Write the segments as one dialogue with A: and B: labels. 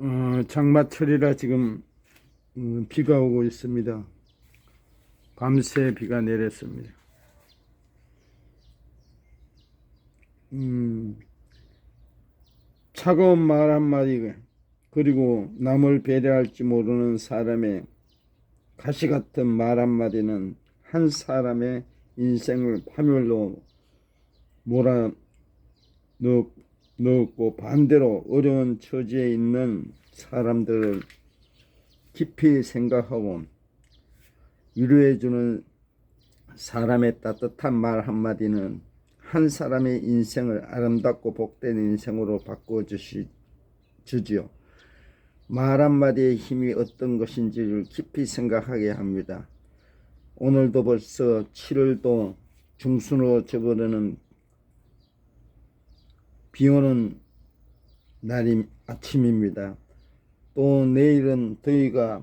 A: 어, 장마철이라 지금 음, 비가 오고 있습니다. 밤새 비가 내렸습니다. 음, 차가운 말 한마디 그리고 남을 배려할지 모르는 사람의 가시 같은 말 한마디는 한 사람의 인생을 파멸로 몰아 넣, 넣었고 반대로 어려운 처지에 있는 사람들을 깊이 생각하고 위로해주는 사람의 따뜻한 말 한마디는 한 사람의 인생을 아름답고 복된 인생으로 바꿔 주시, 주지요. 말 한마디의 힘이 어떤 것인지를 깊이 생각하게 합니다. 오늘도 벌써 7월도 중순으로 접어드는 비 오는 날이 아침입니다. 또 내일은 더위가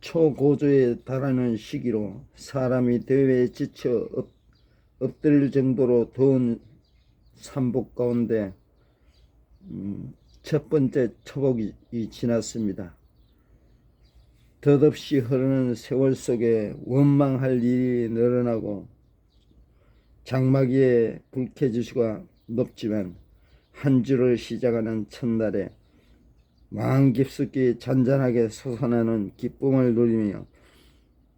A: 초고조에 달하는 시기로 사람이 더위에 지쳐 엎, 엎드릴 정도로 더운 삼복 가운데 음, 첫 번째 초복이 지났습니다. 덧없이 흐르는 세월 속에 원망할 일이 늘어나고 장마기에 불쾌지수가 높지만 한 주를 시작하는 첫날에 마음 깊숙이 잔잔하게 솟아나는 기쁨을 누리며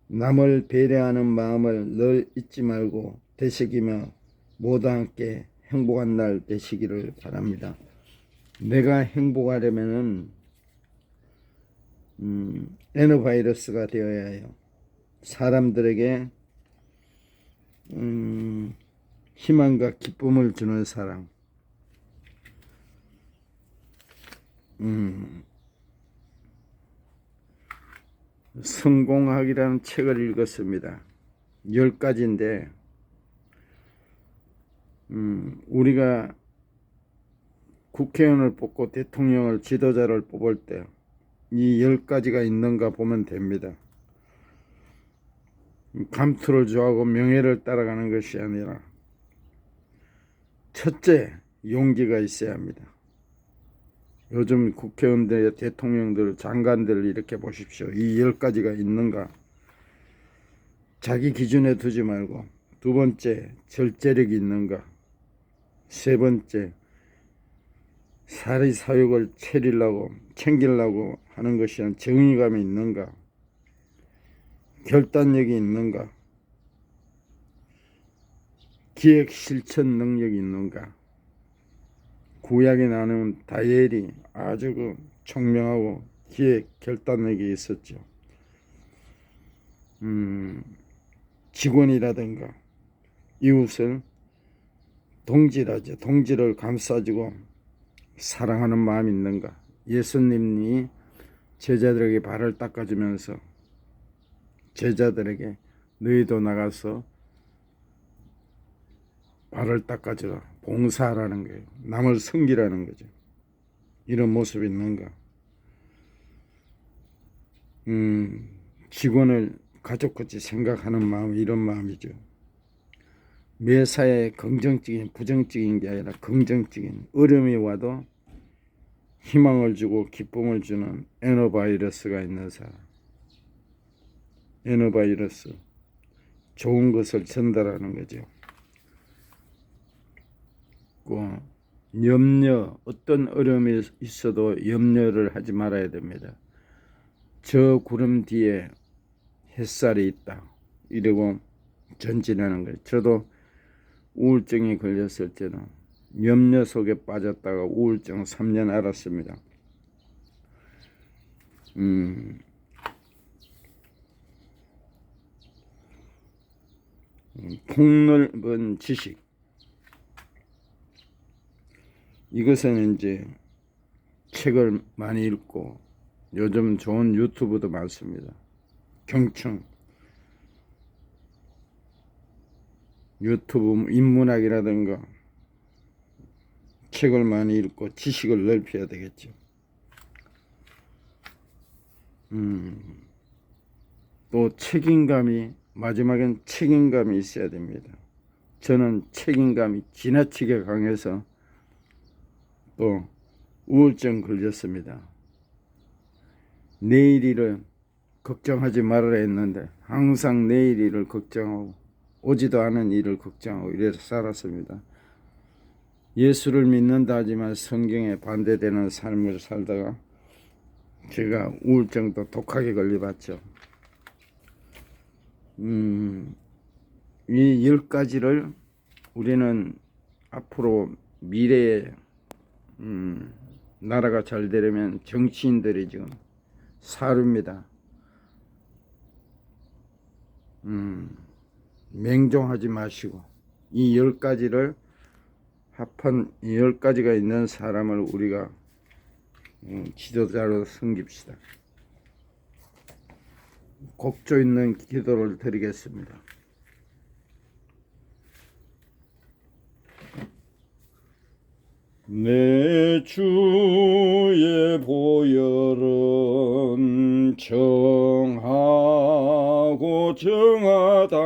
A: 남을 배려하는 마음을 늘 잊지 말고 되새기며 모두 함께 행복한 날 되시기를 바랍니다. 내가 행복하려면은 음, 에너바이러스가 되어야 해요. 사람들에게 음, 희망과 기쁨을 주는 사람. 음, 성공학이라는 책을 읽었습니다. 열 가지인데, 음, 우리가 국회의원을 뽑고 대통령을 지도자를 뽑을 때 이 열 가지가 있는가 보면 됩니다. 감투를 좋아하고 명예를 따라가는 것이 아니라 첫째 용기가 있어야 합니다. 요즘 국회의원들, 대통령들, 장관들 이렇게 보십시오. 이 열 가지가 있는가? 자기 기준에 두지 말고 두 번째 절제력이 있는가? 세 번째 사리 사욕을 채리려고 챙기려고 하는 것이 정의감이 있는가? 결단력이 있는가? 기획 실천 능력이 있는가? 구약에 나오는 다이엘이 아주 그 총명하고 기획 결단력이 있었죠. 음, 직원이라든가 이웃을 동지라죠. 동지를 감싸주고 사랑하는 마음이 있는가? 예수님이 제자들에게 발을 닦아주면서 제자들에게 너희도 나가서 발을 닦아주라. 봉사하라는 거예요. 남을 섬기라는 거죠. 이런 모습이 있는가? 음, 직원을 가족같이 생각하는 마음, 이런 마음이죠. 매사에 긍정적인, 부정적인 게 아니라 긍정적인 어려움이 와도 희망을 주고 기쁨을 주는 에너바이러스가 있는 사람. 에너바이러스. 좋은 것을 전달하는 거죠. 그 염려, 어떤 어려움이 있어도 염려를 하지 말아야 됩니다. 저 구름 뒤에 햇살이 있다. 이러고 전진하는 거예요. 저도 우울증에 걸렸을 때는 염려 속에 빠졌다가 우울증 3년 알았습니다. 음, 폭넓은 지식. 이것은 이제 책을 많이 읽고 요즘 좋은 유튜브도 많습니다. 경충 유튜브 인문학이라든가 책을 많이 읽고 지식을 넓혀야 되겠죠. 음, 또 책임감이 마지막엔 책임감이 있어야 됩니다. 저는 책임감이 지나치게 강해서 또 우울증 걸렸습니다. 내일 일을 걱정하지 말아야 했는데 항상 내일 일을 걱정하고 오지도 않은 일을 걱정하고 이래서 살았습니다. 예수를 믿는다 하지만 성경에 반대되는 삶을 살다가 제가 우울증도 독하게 걸려봤죠. 음, 이 열 가지를 우리는 앞으로 미래에 음, 나라가 잘 되려면 정치인들이 지금 사료입니다. 음, 맹종하지 마시고 이 열 가지를 합한 이열 가지가 있는 사람을 우리가 음, 지도자로 섬깁시다. 곡조 있는 기도를 드리겠습니다. 내 주의 보혈은 정하고 정하다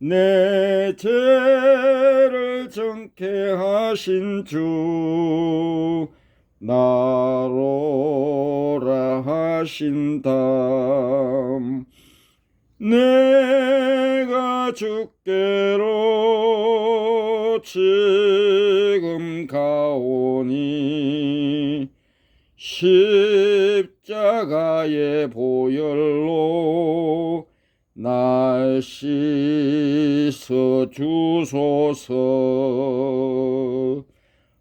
A: 내 죄를 정케 하신 주 나로라 하신다 내가 주께로 지 십자가의 보혈로 날 씻어 주소서.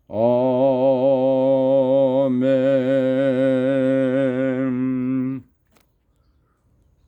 A: 아멘